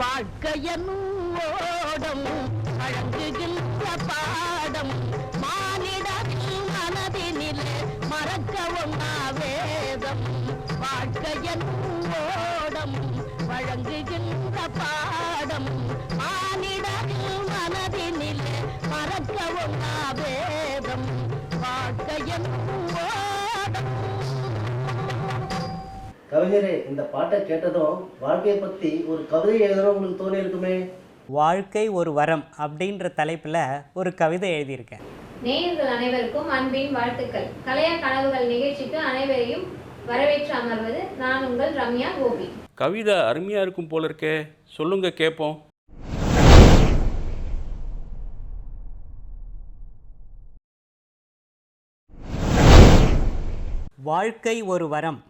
வாழ்க்கையனும் ஓடம் வழங்குகின்ற பாடம் மானிடத்தின் மனதினில் மறக்கவும் ஒண்ணா வேதம். வாழ்க்கையனும் ஓடம் வழங்குகின்ற பாடம் மானிடத்தின் மனதினில் மறக்கவும் ஒண்ணா வேதம். வாழ்க்கையனும் கவிஞரே இந்த பாட்டை கேட்டதும் வாழ்க்கையை பத்தி ஒரு கவிதை எழுதணும் உங்களுக்கு தோணி இருக்குமே? வாழ்க்கை ஒரு வரம் அப்படின்ற தலைப்பில் ஒரு கவிதை எழுதியிருக்கேன். நேயர்கள் அனைவருக்கும் அன்பின் வாழ்த்துக்கள். கலையா கனவுகள் நிகழ்ச்சிக்கு அனைவரையும் வரவேற்று அமர்வது நான் உங்கள் ரம்யா கோபி. கவிதை அருமையாக இருக்கும் போல இருக்கே. சொல்லுங்க கேட்போம் வாழ்க்கை ஒரு வரம்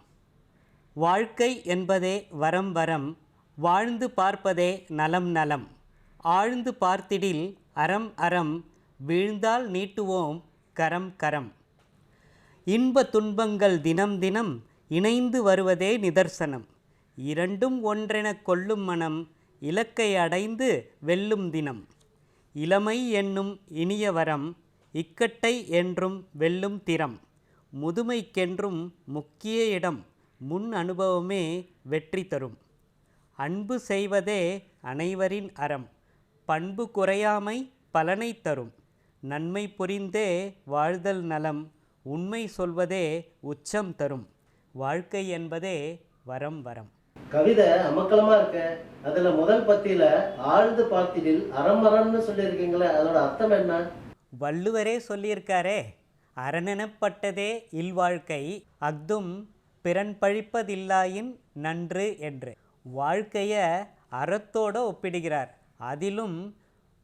வாழ்க்கை என்பதே வரம் வரம் வாழ்ந்து பார்ப்பதே நலம் நலம். ஆழ்ந்து பார்த்திடில் அறம் அறம் வீழ்ந்தால் நீட்டுவோம் கரம் கரம். இன்ப துன்பங்கள் தினம் தினம் இணைந்து வருவதே நிதர்சனம். இரண்டும் ஒன்றெனக் கொள்ளும் மனம் இலக்கை அடைந்து வெல்லும் தினம். இளமை என்னும் இனிய வரம் இக்கட்டை என்றும் வெல்லும் திறம். முதுமைக்கென்றும் முக்கிய இடம். முன் அனுபவமே வெற்றி தரும். அன்பு செய்வதே அனைவரின் அறம். பண்பு குறையாமை பலனை தரும். நன்மை புரிந்தே வாழ்தல் நலம். உண்மை சொல்வதே உச்சம் தரும். வாழ்க்கை என்பதே வரம் வரம். கவிதை அமக்கலமா இருக்க. அதுல முதல் பத்தியில ஆழ்ந்து பார்த்திடில் அறம் அறம்னு சொல்லியிருக்கீங்களே அதோட அர்த்தம் என்ன? வள்ளுவரே சொல்லியிருக்காரே அரணெனப்பட்டதே இல்வாழ்க்கை அஃதும் பிறன் பழிப்பதில்லாயின் நன்று என்று. வாழ்க்கையை அறத்தோடு ஒப்பிடுகிறார். அதிலும்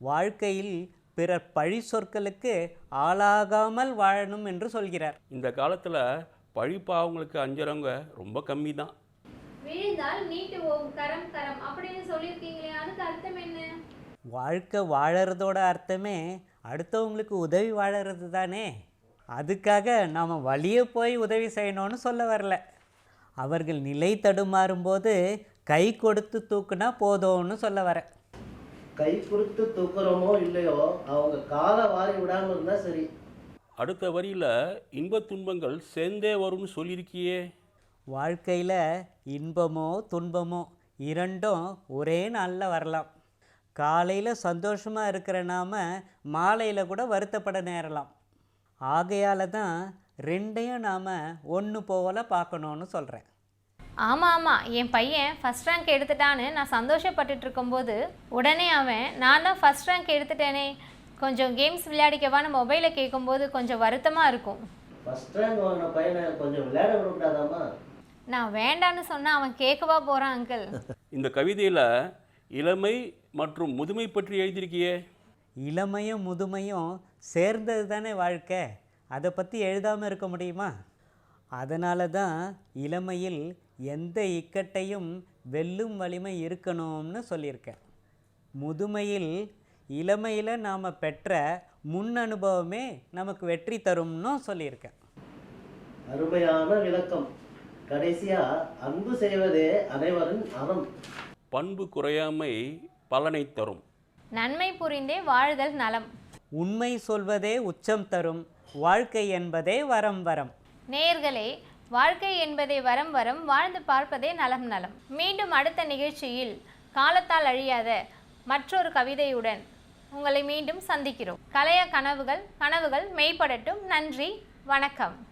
வாழ்க்கையில் பிறர் பழி சொற்களுக்கு ஆளாகாமல் வாழணும் என்று சொல்கிறார். இந்த காலத்தில் பழிப்பாவங்களுக்கு அஞ்சுறவங்க ரொம்ப கம்மி தான் விழுந்தால் நீட்டுவோம் கரம் கரம் அப்படின்னு சொல்லியிருக்கீங்களே அதுக்கு அர்த்தம் என்ன? வாழ்க்கை வாழறதோட அர்த்தமே அடுத்தவங்களுக்கு உதவி வாழறது தானே அதுக்காக நாம் வழியே போய் உதவி செய்யணும்னு சொல்ல வரல. அவர்கள் நிலை தடுமாறும்போது கை கொடுத்து தூக்குனா போதும்னு சொல்ல வரேன் கை கொடுத்து தூக்குறோமோ இல்லையோ அவங்க காலை வாரி விடாம இருந்தா சரி. அடுத்த வரியில் இன்பத் துன்பங்கள் சேர்ந்தே வரும்னு சொல்லியிருக்கியே. வாழ்க்கையில் இன்பமோ துன்பமோ இரண்டும் ஒரே நாளில் வரலாம். காலையில் சந்தோஷமாக இருக்கிற நாம மாலையில் கூட வருத்தப்பட நேரலாம். ஆகையால் தான் ரெண்டையும் நாம் ஒன்று போல பார்க்கணுன்னு சொல்கிறேன் ஆமாம் ஆமாம் என் பையன் ஃபஸ்ட் ரேங்க் எடுத்துட்டான்னு நான் சந்தோஷப்பட்டுட்டு இருக்கும்போது உடனே அவன் நான் தான் ஃபஸ்ட் ரேங்க் எடுத்துட்டேனே. கொஞ்சம் கேம்ஸ் விளையாடிக்கவான்னு மொபைலை கேட்கும்போது கொஞ்சம் வருத்தமாக இருக்கும். நான் வேண்டான்னு சொன்னால் அவன் கேட்கவா போகிறான் அங்கிள் இந்த கவிதையில் இளமை மற்றும் முதுமை பற்றி எழுதியிருக்கியே. இளமையும் முதுமையும் சேர்ந்தது தானே வாழ்க்கை? அதை பற்றி எழுதாமல் இருக்க முடியுமா? அதனால தான் இளமையில் எந்த இக்கட்டையும் வெல்லும் வலிமை இருக்கணும்னு சொல்லியிருக்கேன். முதுமையில் இளமையில் நாம் பெற்ற முன் அனுபவமே நமக்கு வெற்றி தரும்னு சொல்லியிருக்கேன். அருமையான விளக்கம். கடைசியா அன்பு செய்வதே அனைவரின் அறம். பண்பு குறையாமை பலனை தரும். நன்மை புரிந்தே வாழ்தல் நலம். உண்மை சொல்வதே உச்சம் தரும் வாழ்க்கை என்பதே வரம் வரம். நேயர்களே வாழ்க்கை என்பதே வரம் வரம் வாழ்ந்து பார்ப்பதே நலம் நலம். மீண்டும் அடுத்த நிகழ்ச்சியில் காலத்தால் அழியாத மற்றொரு கவிதையுடன் உங்களை மீண்டும் சந்திக்கிறோம். கலைய கனவுகள் கனவுகள் மெய்ப்படட்டும். நன்றி வணக்கம்.